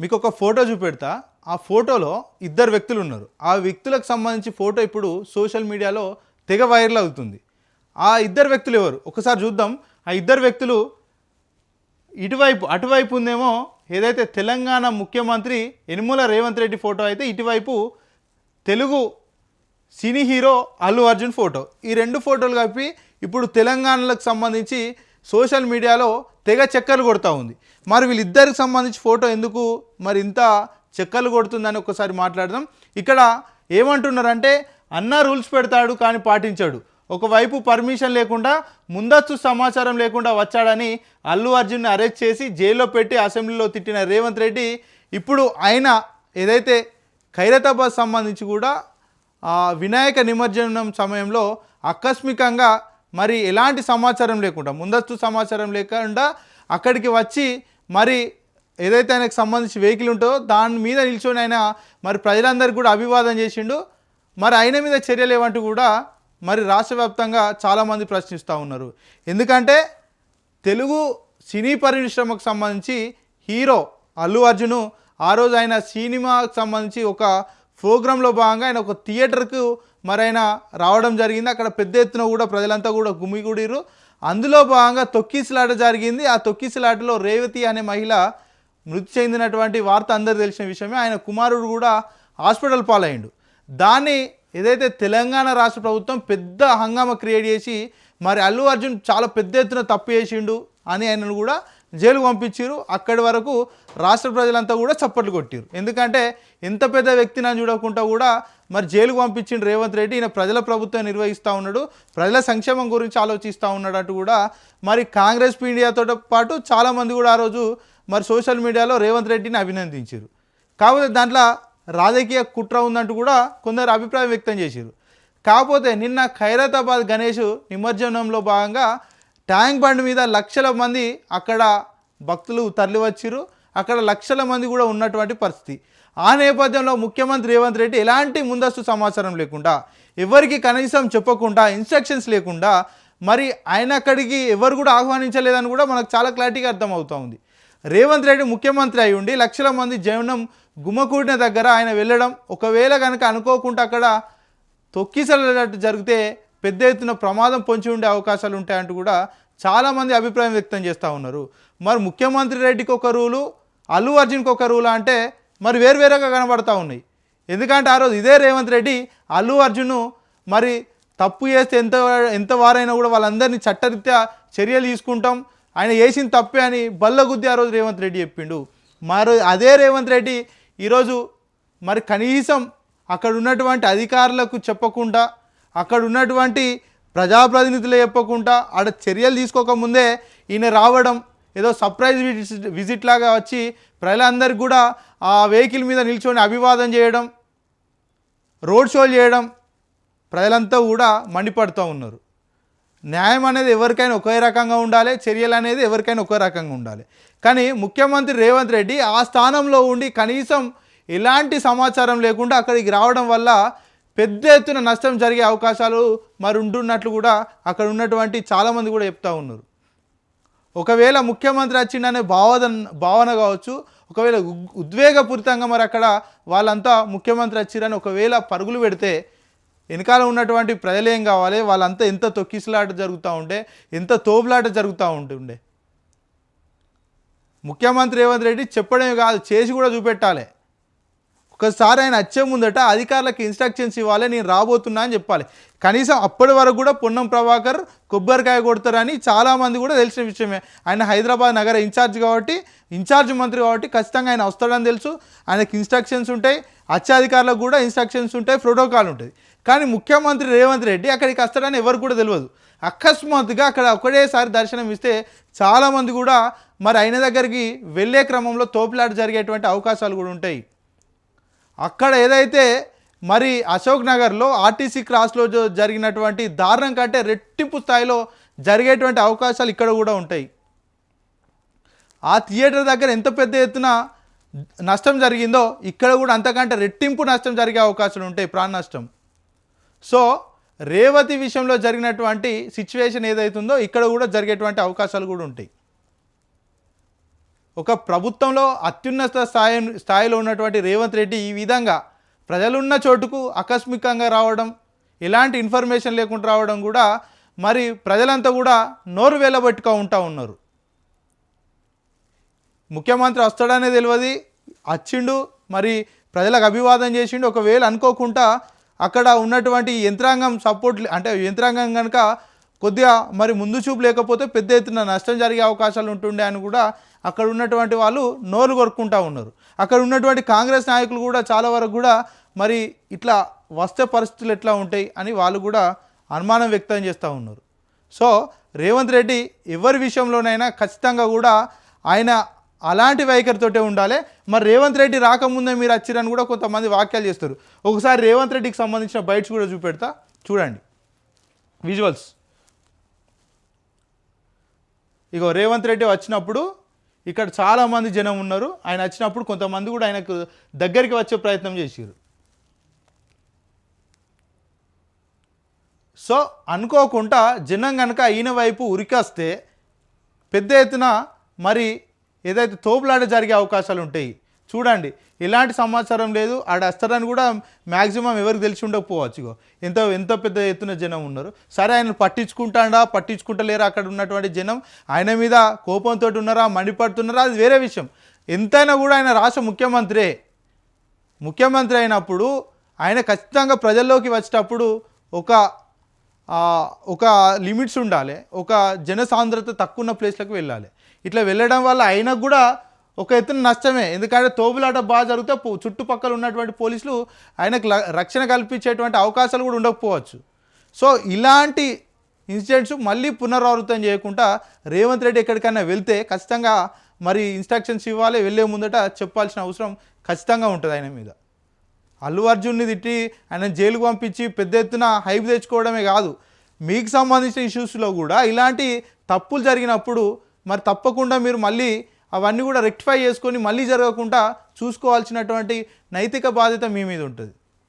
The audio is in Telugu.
మీకు ఒక ఫోటో చూపెడతా. ఆ ఫోటోలో ఇద్దరు వ్యక్తులు ఉన్నారు. ఆ వ్యక్తులకు సంబంధించి ఫోటో ఇప్పుడు సోషల్ మీడియాలో తెగ వైరల్ అవుతుంది. ఆ ఇద్దరు వ్యక్తులు ఎవరు? ఒకసారి చూద్దాం. ఆ ఇద్దరు వ్యక్తులు ఇటువైపు అటువైపు ఉందేమో ఏదైతే తెలంగాణ ముఖ్యమంత్రి యనుమల రేవంత్ రెడ్డి ఫోటో అయితే ఇటువైపు Telugu cine hero Allu Arjun photo. ఈ రెండు ఫోటోలు కలిపి ఇప్పుడు తెలంగాణలకు సంబంధించి సోషల్ మీడియాలో తెగ చెక్కలు కొడుతూ ఉంది. మరి వీళ్ళిద్దరికి సంబంధించి ఫోటో ఎందుకు మరి ఇంత చెక్కలు కొడుతుందని ఒకసారి మాట్లాడదాం. ఇక్కడ ఏమంటున్నారంటే అన్న రూల్స్ పెడతాడు కానీ పాటించాడు. ఒకవైపు పర్మిషన్ లేకుండా ముందస్తు సమాచారం లేకుండా వచ్చాడని అల్లు అర్జున్ని అరెస్ట్ చేసి జైల్లో పెట్టి అసెంబ్లీలో తిట్టిన రేవంత్ రెడ్డి ఇప్పుడు ఆయన ఏదైతే ఖైరతాబాద్ సంబంధించి కూడా వినాయక నిమజ్జనం సమయంలో ఆకస్మికంగా మరి ఎలాంటి సమాచారం లేకుండా ముందస్తు సమాచారం లేకుండా అక్కడికి వచ్చి మరి ఏదైతే ఆయనకు సంబంధించి వెహికల్ ఉంటుందో దాని మీద నిల్చొని ఆయన మరి ప్రజలందరికీ కూడా అభివాదం చేసిండు. మరి ఆయన మీద చర్యలు ఏమంటూ కూడా మరి రాష్ట్ర వ్యాప్తంగా చాలామంది ప్రశ్నిస్తూ ఉన్నారు. ఎందుకంటే తెలుగు సినీ పరిశ్రమకు సంబంధించి హీరో అల్లు అర్జును ఆ రోజు ఆయన సినిమాకు సంబంధించి ఒక ప్రోగ్రాంలో భాగంగా ఆయన ఒక థియేటర్కు మరి ఆయన రావడం జరిగింది. అక్కడ పెద్ద ఎత్తున కూడా ప్రజలంతా కూడా గుమిగూడిరు అందులో భాగంగా తొక్కిసలాట జరిగింది. ఆ తొక్కిసలాటలో రేవతి అనే మహిళ మృతి చెందినటువంటి వార్త అందరు తెలిసిన విషయమే. ఆయన కుమారుడు కూడా హాస్పిటల్ పాలయ్యిండు. దాన్ని ఏదైతే తెలంగాణ రాష్ట్ర ప్రభుత్వం పెద్ద హంగామా క్రియేట్ చేసి మరి అల్లు అర్జున్ చాలా పెద్ద ఎత్తున తప్పు చేసిండు అని ఆయనను కూడా జైలుకు పంపించారు అక్కడి వరకు రాష్ట్ర ప్రజలంతా కూడా చప్పట్లు కొట్టారు. ఎందుకంటే ఎంత పెద్ద వ్యక్తి నన్ను చూడకుండా కూడా మరి జైలుకు పంపించిన రేవంత్ రెడ్డి. ఈయన ప్రజల ప్రభుత్వం నిర్వహిస్తూ ఉన్నాడు. ప్రజల సంక్షేమం గురించి ఆలోచిస్తూ ఉన్నాడు అటు కూడా మరి కాంగ్రెస్ మీడియాతో పాటు చాలామంది కూడా ఆ రోజు మరి సోషల్ మీడియాలో రేవంత్ రెడ్డిని అభినందించారు. కాకపోతే దాంట్లో రాజకీయ కుట్ర ఉందంటూ కూడా కొందరు అభిప్రాయం వ్యక్తం చేశారు కాకపోతే నిన్న ఖైరతాబాద్ గణేష్ నిమజ్జనంలో భాగంగా ట్యాంక్ బండ్ మీద లక్షల మంది అక్కడ భక్తులు తరలివచ్చారు. అక్కడ లక్షల మంది కూడా ఉన్నటువంటి పరిస్థితి. ఆ నేపథ్యంలో ముఖ్యమంత్రి రేవంత్ రెడ్డి ఎలాంటి ముందస్తు సమాచారం లేకుండా ఎవరికి కనీసం చెప్పకుండా ఇన్స్ట్రక్షన్స్ లేకుండా మరి ఆయన అక్కడికి ఎవరు కూడా ఆహ్వానించలేదని కూడా మనకు చాలా క్లారిటీగా అర్థమవుతూ ఉంది. రేవంత్ రెడ్డి ముఖ్యమంత్రి అయి ఉండి లక్షల మంది జనం గుమ్మకూడిన దగ్గర ఆయన వెళ్ళడం ఒకవేళ కనుక అనుకోకుండా అక్కడ తొక్కిసలట్టు జరిగితే పెద్ద ఎత్తున ప్రమాదం పొంచి ఉండే అవకాశాలు ఉంటాయంటూ కూడా చాలామంది అభిప్రాయం వ్యక్తం చేస్తూ ఉన్నారు. మరి ముఖ్యమంత్రి రెడ్డికి ఒక రూలు అల్లు అర్జున్కి ఒక రూలా అంటే మరి వేరువేరుగా కనబడతా ఉన్నాయి. ఎందుకంటే ఆ రోజు ఇదే రేవంత్ రెడ్డి అల్లు అర్జును మరి తప్పు చేస్తే ఎంత ఎంత వారైనా కూడా వాళ్ళందరినీ చట్టరీత్యా చర్యలు తీసుకుంటాం. ఆయన చేసిన తప్పే అని బల్లగుద్ది ఆ రోజు రేవంత్ రెడ్డి చెప్పిండు. మరో అదే రేవంత్ రెడ్డి ఈరోజు మరి కనీసం అక్కడ ఉన్నటువంటి అధికారులకు చెప్పకుండా అక్కడ ఉన్నటువంటి ప్రజాప్రతినిధులు చెప్పకుండా ఆడ చర్యలు తీసుకోకముందే ఈయన రావడం ఏదో సర్ప్రైజ్ విజిట్ లాగా వచ్చి ప్రజలందరికీ కూడా ఆ వెహికల్ మీద నిల్చొని అభివాదం చేయడం రోడ్ షోలు చేయడం ప్రజలంతా కూడా మండిపడుతూ ఉన్నారు. న్యాయం అనేది ఎవరికైనా ఒకే రకంగా ఉండాలి చర్యలు అనేది ఎవరికైనా ఒకే రకంగా ఉండాలి. కానీ ముఖ్యమంత్రి రేవంత్ రెడ్డి ఆ స్థానంలో ఉండి కనీసం ఎలాంటి సమాచారం లేకుండా అక్కడికి రావడం వల్ల పెద్ద ఎత్తున నష్టం జరిగే అవకాశాలు మరి ఉంటున్నట్లు కూడా అక్కడ ఉన్నటువంటి చాలామంది కూడా చెప్తా ఉన్నారు. ఒకవేళ ముఖ్యమంత్రి వచ్చిండనే భావన భావన కావచ్చు ఒకవేళ ఉద్వేగపూరితంగా మరి అక్కడ వాళ్ళంతా ముఖ్యమంత్రి వచ్చిరని ఒకవేళ పరుగులు పెడితే వెనకాల ఉన్నటువంటి ప్రజలు ఏం కావాలి? వాళ్ళంతా ఎంత తొక్కిసలాట జరుగుతూ ఉండే? ఎంత తోపులాట జరుగుతూ ఉంటుండే? ముఖ్యమంత్రి రేవంత్ రెడ్డి చెప్పడమే కాదు చేసి కూడా చూపెట్టాలి. ఒకసారి ఆయన వచ్చే ముందట అధికారులకు ఇన్స్ట్రక్షన్స్ ఇవ్వాలి నేను రాబోతున్నా అని చెప్పాలి. కనీసం అప్పటి వరకు కూడా పొన్నం ప్రభాకర్ కొబ్బరికాయ కొడతారని చాలామంది కూడా తెలిసిన విషయమే. ఆయన హైదరాబాద్ నగర ఇన్ఛార్జ్ కాబట్టి ఇన్ఛార్జ్ మంత్రి కాబట్టి ఖచ్చితంగా ఆయన వస్తాడని తెలుసు. ఆయనకి ఇన్స్ట్రక్షన్స్ ఉంటాయి వచ్చే అధికారులకు కూడా ఇన్స్ట్రక్షన్స్ ఉంటాయి ప్రోటోకాల్ ఉంటుంది. కానీ ముఖ్యమంత్రి రేవంత్ రెడ్డి అక్కడికి వస్తాడని ఎవరు కూడా తెలియదు. అకస్మాత్తుగా అక్కడ ఒకటేసారి దర్శనం ఇస్తే చాలామంది కూడా మరి ఆయన దగ్గరికి వెళ్ళే క్రమంలో తోపులాట జరిగేటువంటి అవకాశాలు కూడా ఉంటాయి. అక్కడ ఏదైతే మరి అశోక్ నగర్లో ఆర్టీసీ క్రాస్లో జరిగినటువంటి దారుణం కంటే రెట్టింపు స్థాయిలో జరిగేటువంటి అవకాశాలు ఇక్కడ కూడా ఉంటాయి. ఆ థియేటర్ దగ్గర ఎంత పెద్ద ఎత్తున నష్టం జరిగిందో ఇక్కడ కూడా అంతకంటే రెట్టింపు నష్టం జరిగే అవకాశాలు ఉంటాయి ప్రాణ నష్టం. సో రేవతి విషయంలో జరిగినటువంటి సిచ్యువేషన్ ఏదైతుందో ఇక్కడ కూడా జరిగేటువంటి అవకాశాలు కూడా ఉంటాయి. ఒక ప్రభుత్వంలో అత్యున్నత స్థాయి స్థాయిలో ఉన్నటువంటి రేవంత్ రెడ్డి ఈ విధంగా ప్రజలున్న చోటుకు ఆకస్మికంగా రావడం ఎలాంటి ఇన్ఫర్మేషన్ లేకుండా రావడం కూడా మరి ప్రజలంతా కూడా నోరు వేలబెట్టుకో ఉంటా ఉన్నారు. ముఖ్యమంత్రి వస్తాడనే తెలియదు వచ్చిండు మరి ప్రజలకు అభివాదం చేసిండు ఒకవేళ అనుకోకుండా అక్కడ ఉన్నటువంటి యంత్రాంగం సపోర్ట్ అంటే యంత్రాంగం కనుక కొద్దిగా మరి ముందు చూపు లేకపోతే పెద్ద ఎత్తున నష్టం జరిగే అవకాశాలు ఉంటుండే అని కూడా అక్కడ ఉన్నటువంటి వాళ్ళు నోరు కొరుక్కుంటూ ఉన్నారు. అక్కడ ఉన్నటువంటి కాంగ్రెస్ నాయకులు కూడా చాలా వరకు కూడా మరి ఇట్లా వస్తే పరిస్థితులు ఎట్లా ఉంటాయి అని వాళ్ళు కూడా అనుమానం వ్యక్తం చేస్తూ ఉన్నారు. సో రేవంత్ రెడ్డి ఎవరి విషయంలోనైనా ఖచ్చితంగా కూడా ఆయన అలాంటి వైఖరితోటే ఉండాలి. మరి రేవంత్ రెడ్డి రాకముందే మీరు వచ్చిరని కూడా కొంతమంది వాక్యాలు చేస్తారు. ఒకసారి రేవంత్ రెడ్డికి సంబంధించిన బైట్స్ కూడా చూపెడతా. చూడండి. విజువల్స్. ఇగో రేవంత్ రెడ్డి వచ్చినప్పుడు ఇక్కడ చాలామంది జనం ఉన్నారు. ఆయన వచ్చినప్పుడు కొంతమంది కూడా ఆయనకు దగ్గరికి వచ్చే ప్రయత్నం చేశారు సో అనుకోకుండా జనం కనుక ఈయన వైపు ఉరికొస్తే పెద్ద ఎత్తున మరి ఏదైతే తోపులాట జరిగే అవకాశాలు ఉంటాయి చూడండి ఎలాంటి సమాచారం లేదు. ఆడ వస్తారని కూడా మ్యాక్సిమం ఎవరికి తెలిసి ఉండకపోవచ్చు ఇగో. ఎంత ఎంత పెద్ద ఎత్తున జనం ఉన్నారు. సరే ఆయన పట్టించుకుంటాడా? పట్టించుకుంటలేరా? అక్కడ ఉన్నటువంటి జనం? ఆయన మీద కోపంతో ఉన్నారా? మండిపడుతున్నారా? అది వేరే విషయం. ఎంతైనా కూడా ఆయన రాష్ట్ర ముఖ్యమంత్రే. ముఖ్యమంత్రి అయినప్పుడు ఆయన ఖచ్చితంగా ప్రజల్లోకి వచ్చేటప్పుడు ఒక ఒక లిమిట్స్ ఉండాలి. ఒక జనసాంద్రత తక్కువ ఉన్న ప్లేస్లకు వెళ్ళాలి. ఇట్లా వెళ్ళడం వల్ల ఆయనకు కూడా ఒక ఎత్తున నష్టమే. ఎందుకంటే తోబులాట బాగా జరిగితే చుట్టుపక్కల ఉన్నటువంటి పోలీసులు ఆయనకు ల- రక్షణ కల్పించేటువంటి అవకాశాలు కూడా ఉండకపోవచ్చు. సో ఇలాంటి ఇన్సిడెంట్స్ మళ్ళీ పునరావృతం చేయకుండా రేవంత్ రెడ్డి ఎక్కడికైనా వెళ్తే ఖచ్చితంగా మరి ఇన్స్ట్రక్షన్స్ ఇవ్వాలి వెళ్ళే ముందట చెప్పాల్సిన అవసరం ఖచ్చితంగా ఉంటుంది ఆయన మీద. అల్లు అర్జున్ని తిట్టి ఆయన జైలుకు పంపించి పెద్ద ఎత్తున హైప్ తెచ్చుకోవడమే కాదు. మీకు సంబంధించిన ఇష్యూస్లో కూడా ఇలాంటి తప్పులు జరిగినప్పుడు మరి తప్పకుండా మీరు మళ్ళీ అవన్నీ కూడా రెక్టిఫై చేసుకొని మళ్ళీ జరగకుండా చూసుకోవాల్సినటువంటి నైతిక బాధ్యత మీ మీద ఉంటుంది.